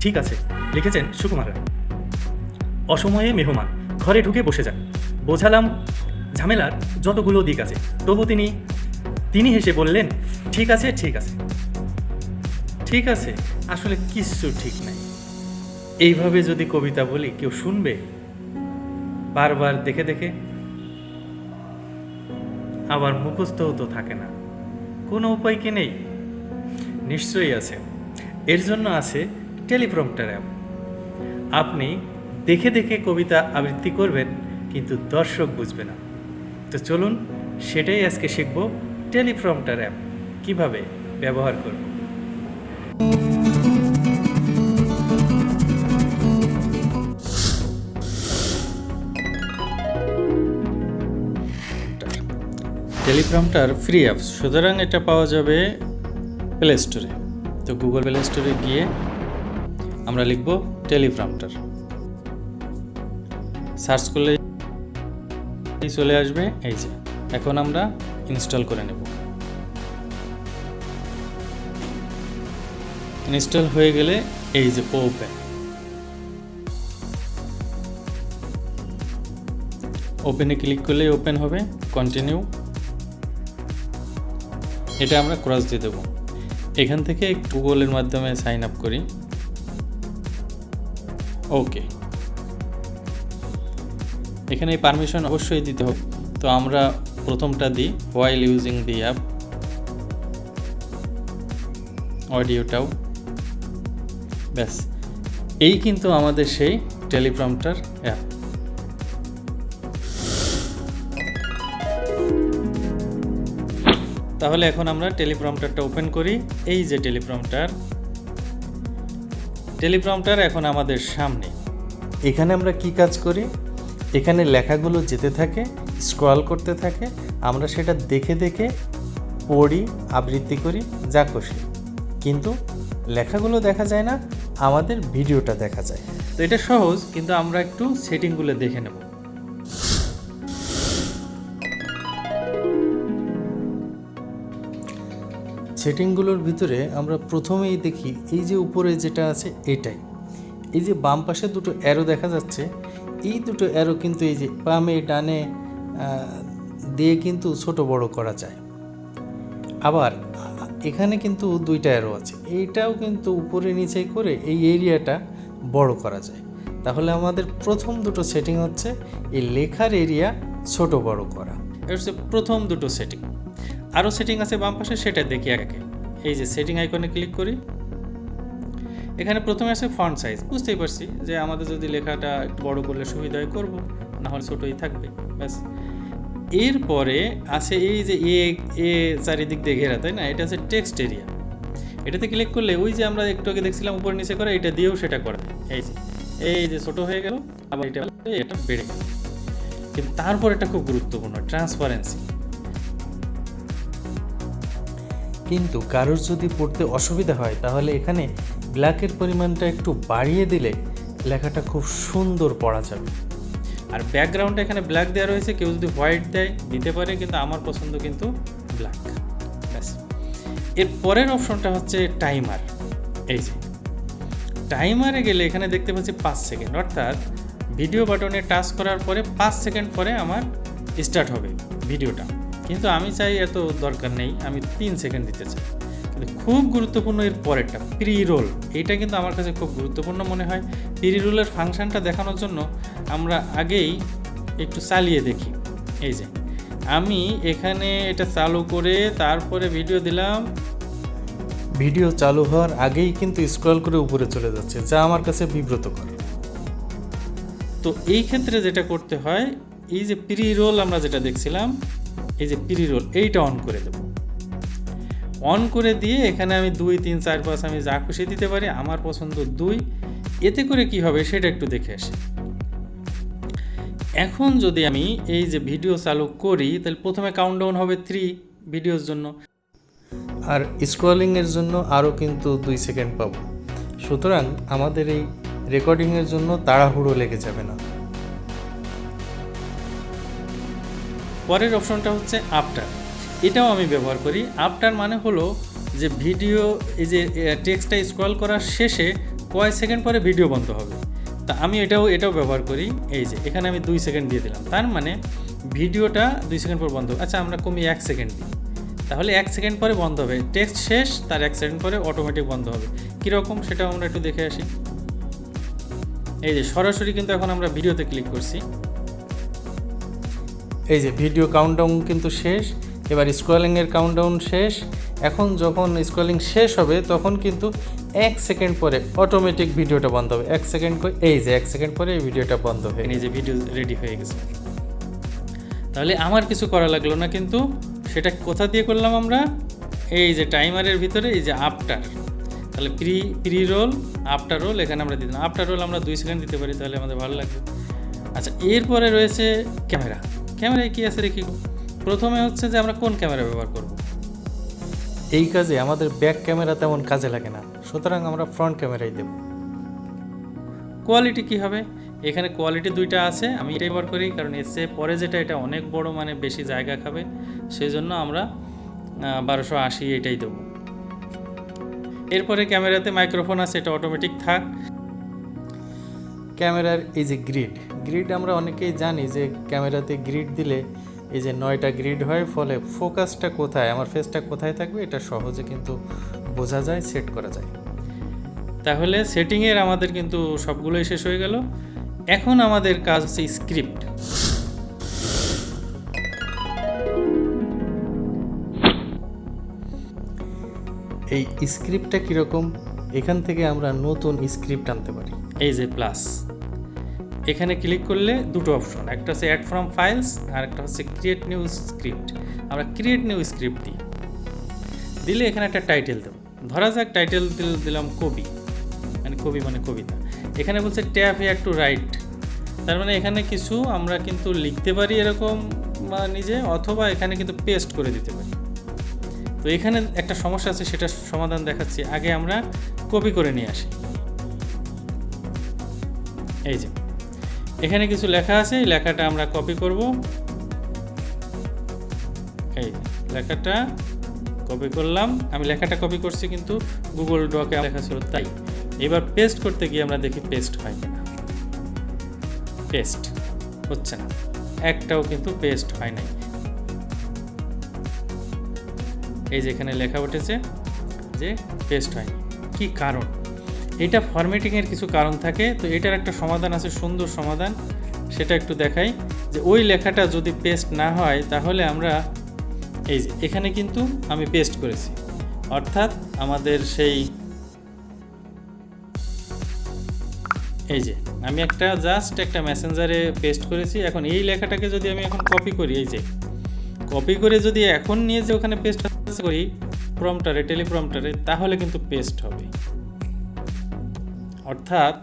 ঠিক আছে, লিখেছেন সুকুমার রায়। অসময়ে মেহমান, ঘরে ঢুকে বসে যান। বোঝালাম, ঝামেলার যতগুলো দিক আছে, তবু তিনি তিনি হেসে বললেন, ঠিক আছে ঠিক আছে। ঠিক আছে? আসলে কিচ্ছু ঠিক নাই। এইভাবে যদি কবিতা বলি, কেউ শুনবে? বারবার দেখে দেখে? আবার মুখস্থও তো থাকে না। কোনো উপায় কি নেই? নিশ্চয়ই আছে। এর জন্য আছে টেলিপ্রম্পটার অ্যাপ আপনি দেখে দেখে কবিতা আবৃত্তি করবেন, কিন্তু দর্শক বুঝবে না। তো চলুন, সেটাই আজকে শিখব টেলিপ্রম্পটার অ্যাপ কীভাবে ব্যবহার করব? Teleprompter free apps. সুতরাং এটা পাওয়া যাবে প্লে স্টোরে তো গুগল প্লে স্টোরে গিয়ে আমরা লিখব টেলিপ্রম্পটার সার্চ করলে চলে আসবে, এই যে। এখন আমরা ইনস্টল করে নেব। ইনস্টল হয়ে গেলে এই যে ওপেন। ওপেনে ক্লিক করলে ওপেন হবে, কন্টিনিউ। এটা আমরা ক্রস দিয়ে দেবো। এখান থেকে গুগলের মাধ্যমে সাইন আপ করি। ওকে এখানে এই পারমিশন অবশ্যই দিতে হবে। তো আমরা প্রথমটা দিই হোয়াইল ইউজিং দি অ্যাপ অডিওটাও ব্যাস। এই কিন্তু আমাদের সেই টেলিপ্রম্পটার অ্যাপ তাহলে এখন আমরা টেলিপ্রম্পটারটা ওপেন করি। এই যে টেলিপ্রম্পটার টেলিপ্রম্পটার এখন আমাদের সামনে। এখানে আমরা কি কাজ করি? এখানে লেখাগুলো যেতে থাকে, স্ক্রল করতে থাকে, আমরা সেটা দেখে দেখে পড়ি, আবৃত্তি করি, যা খুশি। কিন্তু লেখাগুলো দেখা যায় না, আমাদের ভিডিওটা দেখা যায়। তো এটা সহজ, কিন্তু আমরা একটু সেটিংগুলো দেখে নেব। সেটিংগুলোর ভিতরে আমরা প্রথমেই দেখি এই যে উপরে যেটা আছে এটাই। এই যে বাম পাশে দুটো অ্যারো দেখা যাচ্ছে, এই দুটো অ্যারো কিন্তু এই যে বামে, ডানে দিয়ে কিন্তু ছোট বড় করা যায়। আবার এখানে কিন্তু দুইটা অ্যারো আছে, এইটাও কিন্তু উপরে নিচে করে এই এরিয়াটা বড় করা যায়। তাহলে আমাদের প্রথম দুটো সেটিং হচ্ছে এই লেখার এরিয়া ছোট বড় করা। এটা হচ্ছে প্রথম দুটো সেটিং আরও সেটিং আছে বাম পাশে, সেটা দেখি একে এই যে সেটিং আইকনে ক্লিক করি। এখানে প্রথমে আছে ফন্ট সাইজ বুঝতেই পারছি যে আমাদের যদি লেখাটা একটু বড় করলে সুবিধা হয়, করব। না হলে ছোটোই থাকবে, ব্যাস। এরপরে আছে এই যে এ এ চারিদিক দিয়ে ঘেরা, তাই না? এটা আছে টেক্সট এরিয়া এটাতে ক্লিক করলে ওই যে আমরা একটু আগে দেখছিলাম উপরে নিচে করা, এটা দিয়েও সেটা করা। এই যে এই যে ছোটো হয়ে গেল, আবার এটা এটা বেড়ে গেল। কিন্তু তারপর এটা খুব গুরুত্বপূর্ণ ট্রান্সপারেন্সি কিন্তু কারোর যদি পড়তে অসুবিধা হয়, তাহলে এখানে ব্ল্যাকের পরিমাণটা একটু বাড়িয়ে দিলে লেখাটা খুব সুন্দর পড়া যাবে। আর ব্যাকগ্রাউন্ডটা এখানে ব্ল্যাক দেওয়া রয়েছে, কেউ যদি হোয়াইট দেয়, দিতে পারে, কিন্তু আমার পছন্দ কিন্তু ব্ল্যাক। ব্যাস। এর পরের অপশনটা হচ্ছে টাইমার। এই যে, টাইমারে গেলে এখানে দেখতে পাচ্ছি পাঁচ সেকেন্ড। অর্থাৎ ভিডিও বাটনে টাচ করার পরে পাঁচ সেকেন্ড পরে আমার স্টার্ট হবে ভিডিওটা। কিন্তু আমি চাই এত দরকার নেই আমি তিন সেকেন্ড দিতে চাই। কিন্তু খুব গুরুত্বপূর্ণ এর পরেরটা প্রি রোল এটা কিন্তু আমার কাছে খুব গুরুত্বপূর্ণ মনে হয়। প্রি রোলের ফাংশনটা দেখানোর জন্য আমরা আগেই একটু চালিয়ে দেখি। এই যে আমি এখানে এটা চালু করে তারপরে ভিডিও দিলাম। ভিডিও চালু হওয়ার আগেই কিন্তু স্ক্রল করে উপরে চলে যাচ্ছে যা আমার কাছে বিব্রত করে তো এই ক্ষেত্রে যেটা করতে হয় এই যে প্রি রোল আমরা যেটা দেখছিলাম এই যে প্রি রোল এইটা অন করে দেব। অন করে দিয়ে এখানে আমি দুই, তিন, চার, পাঁচ, আমি যা খুশি দিতে পারি, আমার পছন্দ দুই, এতে করে কি হবে সেটা একটু দেখে আসি। এখন যদি আমি এই যে ভিডিও চালু করি, তাহলে প্রথমে কাউন্টডাউন হবে থ্রি ভিডিওর জন্য। আর স্ক্রলিংয়ের জন্য আরও কিন্তু দুই সেকেন্ড পাবো। সুতরাং আমাদের এই রেকর্ডিংয়ের জন্য তাড়াহুড়ো লেগে যাবে না। পরের অপশনটা হচ্ছে আফটার এটাও আমি ব্যবহার করি। আফটার মানে হলো যে ভিডিও এই যে টেক্সটটা স্ক্রল করার শেষে কয় সেকেন্ড পরে ভিডিও বন্ধ হবে। তা আমি এটাও এটাও ব্যবহার করি। এই যে, এখানে আমি দুই সেকেন্ড দিয়ে দিলাম। তার মানে ভিডিওটা দুই সেকেন্ড পর বন্ধ। আচ্ছা আমরা কমি এক সেকেন্ড দিই। তাহলে এক সেকেন্ড পরে বন্ধ হবে। টেক্সট শেষ, তার এক সেকেন্ড পরে অটোমেটিক বন্ধ হবে। কীরকম সেটাও আমরা একটু দেখে আসি। এই যে, সরাসরি কিন্তু এখন আমরা ভিডিওতে ক্লিক করছি। এই যে ভিডিও কাউন্টডাউন কিন্তু শেষ এবার স্ক্রলিংয়ের কাউন্টডাউন শেষ। এখন যখন স্ক্রলিং শেষ হবে তখন কিন্তু এক সেকেন্ড পরে অটোমেটিক ভিডিওটা বন্ধ হবে। এক সেকেন্ড এই যে এক সেকেন্ড পরে এই ভিডিওটা বন্ধ হয়ে এই যে ভিডিও রেডি হয়ে গেছে। তাহলে আমার কিছু করা লাগল না কিন্তু সেটা কোথা দিয়ে করলাম আমরা? এই যে টাইমারের ভিতরে এই যে আফটার তাহলে pre pre roll after roll এখানে আমরা দিলাম। আফটার রোল আমরা দুই সেকেন্ড দিতে পারি তাহলে আমাদের ভালো লাগবে। আচ্ছা এরপরে রয়েছে ক্যামেরা ক্যামেরায় কী আছে দেখি প্রথমে হচ্ছে যে আমরা কোন ক্যামেরা ব্যবহার করব? এই কাজে আমাদের ব্যাক ক্যামেরা তেমন কাজে লাগে না সুতরাং আমরা ফ্রন্ট ক্যামেরাই দেব। কোয়ালিটি কি হবে? এখানে কোয়ালিটি দুইটা আছে আমি এটাই ব্যবহার করি কারণ চেয়ে পরে যেটা এটা অনেক বড় মানে বেশি জায়গা খাবে সেই জন্য আমরা বারোশো আশি এটাই দেবো। এরপরে ক্যামেরাতে মাইক্রোফোন আছে এটা অটোমেটিক থাক। ক্যামেরার এই যে গ্রিড গ্রিড আমরা অনেকেই জানি যে ক্যামেরাতে গ্রিড দিলে এই যে নয়টা গ্রিড হয়, ফলে ফোকাসটা কোথায়, আমার ফেসটা কোথায় থাকবে এটা সহজে কিন্তু বোঝা যায় সেট করা যায়। তাহলে সেটিংয়ের আমাদের কিন্তু সবগুলোই শেষ হয়ে গেল। এখন আমাদের কাজ হচ্ছে স্ক্রিপ্ট এই স্ক্রিপ্টটা কীরকম? এখান থেকে আমরা নতুন স্ক্রিপ্ট আনতে পারি। এই যে প্লাস এখানে ক্লিক করলে দুটো অপশন একটা হচ্ছে অ্যাড ফ্রম ফাইলস আর একটা হচ্ছে ক্রিয়েট নিউ স্ক্রিপ্ট আমরা ক্রিয়েট নিউ স্ক্রিপ্ট দিই। দিলে এখানে একটা টাইটেল দেবো। ধরা যাক টাইটেল দিলাম কবি। মানে কবি মানে কবিতা। এখানে বলছে ট্যাপ হেয়ার টু রাইট তার মানে এখানে কিছু আমরা কিন্তু লিখতে পারি এরকম বা নিজে অথবা এখানে কিন্তু পেস্ট করে দিতে পারি। তো এখানে একটা সমস্যা আছে সেটা সমাধান দেখাচ্ছি। আগে আমরা কপি করে নিয়ে আসি। এই যে। এখানে কিছু লেখা আছে লেখাটা আমরা কপি করব। এই লেখাটা কপি করলাম। আমি লেখাটা কপি করছি কিন্তু গুগল ডকে লেখা ছিল, তাই। এবার পেস্ট করতে গিয়ে আমরা দেখি পেস্ট হয় কিনা। পেস্ট হচ্ছে না। একটাও কিন্তু পেস্ট হয় নাই। এই যে এখানে লেখা উঠেছে যে পেস্ট হয়নি। কি কারণ? এটা ফরম্যাটিংয়ের কিছু কারণ থাকে, তো এটার একটা সমাধান আছে, সুন্দর সমাধান, সেটা একটু দেখাই, যে ওই লেখাটা যদি পেস্ট না হয়, তাহলে আমরা, এই যে, এখানে কিন্তু আমি পেস্ট করেছি। অর্থাৎ আমাদের সেই, এই যে, আমি একটা জাস্ট একটা মেসেঞ্জারে পেস্ট করেছি, এখন এই লেখাটাকে যদি আমি এখন কপি করি, এই যে কপি করে যদি এখন নিয়ে যে ওখানে পেস্ট করি প্রমটারে টেলিপ্রমটারে তাহলে কিন্তু পেস্ট হবে। অর্থাৎ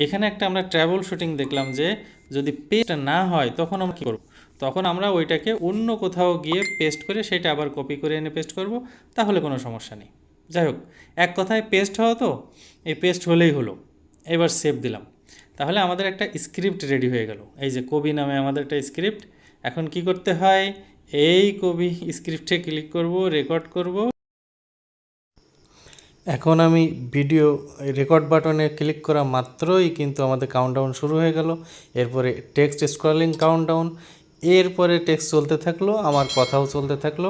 এখানে একটা আমরা ট্রাভেল শুটিং দেখলাম যে যদি পেস্ট না হয় তখন আমরা কী করব? তখন আমরা ওইটাকে অন্য কোথাও গিয়ে পেস্ট করে সেটা আবার কপি করে এনে পেস্ট করব, তাহলে কোনো সমস্যা নেই। যাই হোক, এক কথায় পেস্ট হওয়া তো, এই পেস্ট হলেই হলো। এবার সেভ দিলাম। তাহলে আমাদের একটা স্ক্রিপ্ট রেডি হয়ে গেল। এই যে কবি নামে আমাদের একটা স্ক্রিপ্ট এখন কি করতে হয়? এই কবি স্ক্রিপ্টে ক্লিক করব রেকর্ড করব। এখন আমি ভিডিও রেকর্ড বাটনে ক্লিক করা মাত্রই কিন্তু আমাদের কাউন্টডাউন শুরু হয়ে গেল। এরপরে টেক্সট স্ক্রলিং কাউন্টডাউন এরপরে টেক্সট চলতে থাকল, আমার কথাও চলতে থাকল।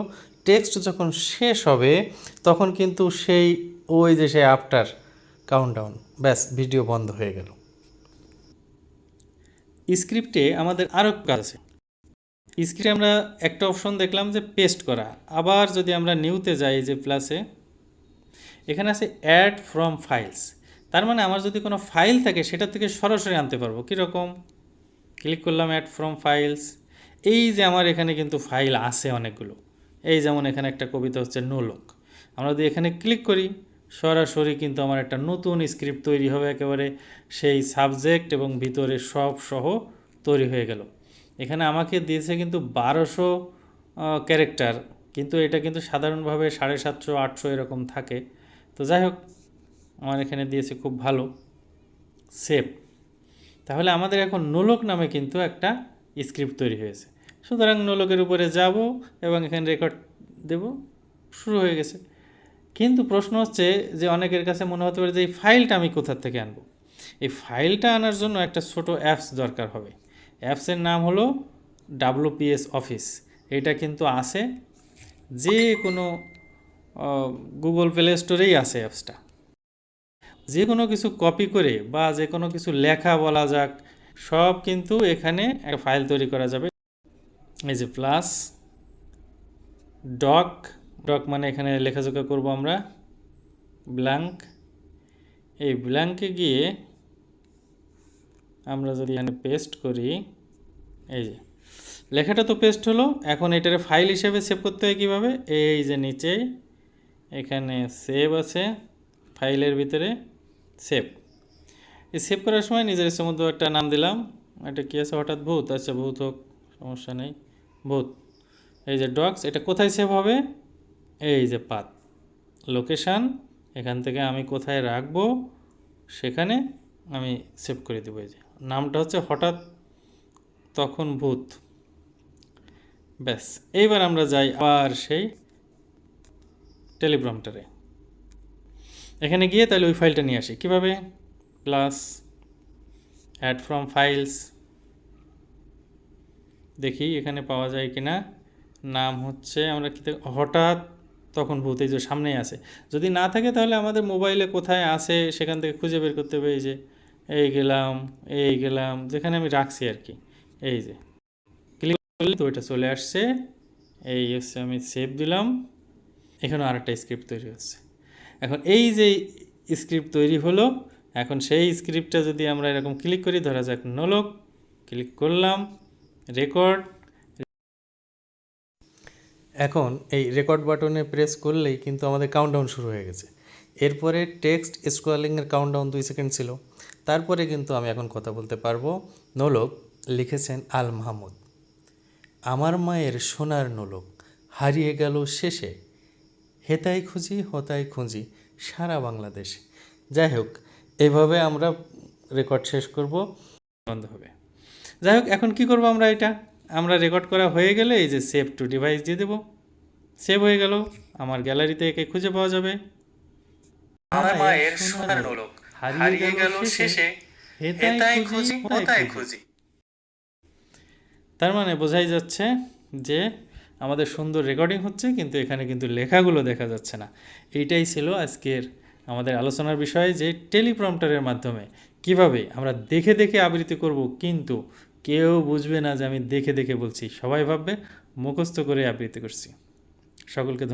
টেক্সট যখন শেষ হবে, তখন কিন্তু সেই, ওই যে সেই আফটার কাউন্টডাউন ব্যাস ভিডিও বন্ধ হয়ে গেল। স্ক্রিপ্টে আমাদের আরও কাজ আছে। স্ক্রিপ্টে আমরা একটা অপশন দেখলাম যে পেস্ট করা। আবার যদি আমরা নিউতে যাই যে প্লাসে এখানে আছে অ্যাড ফ্রম ফাইলস তার মানে আমার যদি কোনো ফাইল থাকে সেটা থেকে সরাসরি আনতে পারব। কীরকম? ক্লিক করলাম অ্যাড ফ্রম ফাইলস এই যে আমার এখানে কিন্তু ফাইল আছে অনেকগুলো। এই যেমন এখানে একটা কবিতা হচ্ছে নোলক আমরা যদি এখানে ক্লিক করি, সরাসরি কিন্তু আমার একটা নতুন স্ক্রিপ্ট তৈরি হবে একেবারে। সেই সাবজেক্ট এবং ভিতরে সব সহ তৈরি হয়ে গেল। এখানে আমাকে দিয়েছে কিন্তু বারোশো ক্যারেক্টার কিন্তু এটা কিন্তু সাধারণভাবে সাড়ে সাতশো, আটশো এরকম থাকে। তো যাই হোক, আমার এখানে দিয়েছে খুব ভালো সেভ তাহলে আমাদের এখন নোলক নামে কিন্তু একটা স্ক্রিপ্ট তৈরি হয়েছে। সুতরাং নোলকের উপরে যাব এবং এখানে রেকর্ড দেব, শুরু হয়ে গেছে। কিন্তু প্রশ্ন হচ্ছে যে অনেকের কাছে মনে হতে পারে যে এই ফাইলটা আমি কোথার থেকে আনব? এই ফাইলটা আনার জন্য একটা ছোট অ্যাপস দরকার হবে। অ্যাপসের নাম হলো ডাব্লুপিএস অফিস এটা কিন্তু আছে যে কোনো গুগল প্লে স্টোরেই আছে অ্যাপসটা। যে কোনো কিছু কপি করে বা যে কোনো কিছু লেখা বলা যাক, সব কিন্তু এখানে একটা ফাইল তৈরি করা যাবে। এই যে প্লাস ডক ডক মানে এখানে লেখাজোখা করব আমরা ব্ল্যাঙ্ক এই ব্ল্যাঙ্কে গিয়ে আমরা যদি এখানে পেস্ট করি, এই যে, লেখাটা তো পেস্ট হলো, এখন এটারে ফাইল হিসেবে সেভ করতে হয় কীভাবে? এই যে নিচে এখানে সেভ আছে ফাইলের ভিতরে সেভ এই সেভ করার সময় নিজের ইচ্ছে একটা নাম দিলাম। এটা কী আছে? হঠাৎ ভূত। আচ্ছা ভূত হোক, সমস্যা নেই। ভূত। এই যে ডগস এটা কোথায় সেভ হবে? এই যে পাত লোকেশান এখান থেকে আমি কোথায় রাখব? সেখানে আমি সেভ করে দেবো এই যে। নামটা হচ্ছে হঠাৎ, তখন ভূত। ব্যাস, এইবার আমরা যাই আবার সেই টেলিপ্রম্পটারে এখানে গিয়ে তাহলে ওই ফাইলটা নিয়ে আসি। কীভাবে? প্লাস অ্যাড ফ্রম ফাইলস দেখি এখানে পাওয়া যায় কি না নাম হচ্ছে আমরা কি হঠাৎ তখন ভূত, এই যে সামনেই আছে। যদি না থাকে তাহলে আমাদের মোবাইলে কোথায় আছে সেখান থেকে খুঁজে বের করতে হবে, এই যে, এই গেলাম এই গেলাম, যেখানে আমি রাখছি আর কি, এই যে। ক্লিক করলে তো ওইটা চলে আসছে। এই হচ্ছে আমি সেভ দিলাম। এখানে আরেকটা স্ক্রিপ্ট তৈরি হচ্ছে। এখন এই যে স্ক্রিপ্ট তৈরি হলো, এখন সেই স্ক্রিপ্টটা যদি আমরা এরকম ক্লিক করি, ধরা যাক নলক ক্লিক করলাম রেকর্ড এখন এই রেকর্ড বাটনে প্রেস করলেই কিন্তু আমাদের কাউন্টডাউন শুরু হয়ে গেছে। এরপরে টেক্সট স্ক্রলিংয়ের কাউন্টডাউন দুই সেকেন্ড ছিল। তারপরে কিন্তু আমি এখন কথা বলতে পারব। নোলক লিখেছেন আল মাহমুদ আমার মায়ের সোনার নোলক হারিয়ে গেল শেষে। হেতাই খুঁজি হতাই খুঁজি সারা বাংলাদেশ। যাই হোক এইভাবে আমরা রেকর্ড শেষ করব। বন্ধ হবে। যাই হোক এখন কি করব আমরা এটা? আমরা রেকর্ড করা হয়ে গেলে এই যে সেভ টু ডিভাইস দিয়ে দেবো। সেভ হয়ে গেল। আমার গ্যালারিতে একে খুঁজে পাওয়া যাবে। আমার মায়ের সোনার নোলক। হারিয়ে গেল শেষে। হেতাই খুঁজি হোতাই খুঁজি। তার মানে বোঝাই যাচ্ছে যে আমাদের সুন্দর রেকর্ডিং হচ্ছে, কিন্তু এখানে কিন্তু লেখাগুলো দেখা যাচ্ছে না। এইটাই ছিল আজকের আমাদের আলোচনার বিষয় যে টেলিপ্রম্পটারের মাধ্যমে কীভাবে আমরা দেখে দেখে আবৃত্তি করব, কিন্তু কেউ বুঝবে না যে আমি দেখে দেখে বলছি। সবাই ভাববে, মুখস্থ করে আবৃত্তি করছি। সকলকে।